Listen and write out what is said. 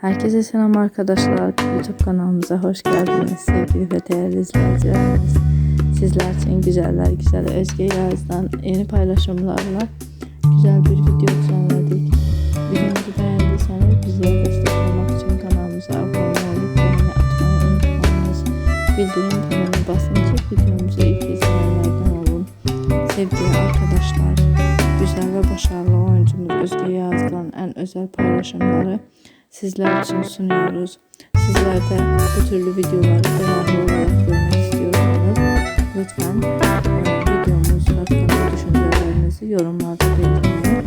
Herkese selam arkadaşlar. YouTube kanalımıza hoş geldiniz. Sevgili ve değerli izleyicilerimiz. Sizler için güzeller güzel Özge Yağız'dan yeni paylaşımlarla güzel bir video düzenledik. Videomuzu beğendiyseniz bizlere destek olmak için kanalımıza abone olup beğeni atmayı unutmayınız. Bildirim butonuna basınca videomuzu ilk izleyenlerden olun. Sevgili arkadaşlar, güzel ve başarılı oyuncumuz Özge Yağız'dan en özel paylaşımları sizler için sunuyoruz. Sizler de bu türlü videoları devamlı olarak görmek istiyorsanız lütfen e, videomuz hakkında düşüncelerinizi yorumlarda belirtmeyi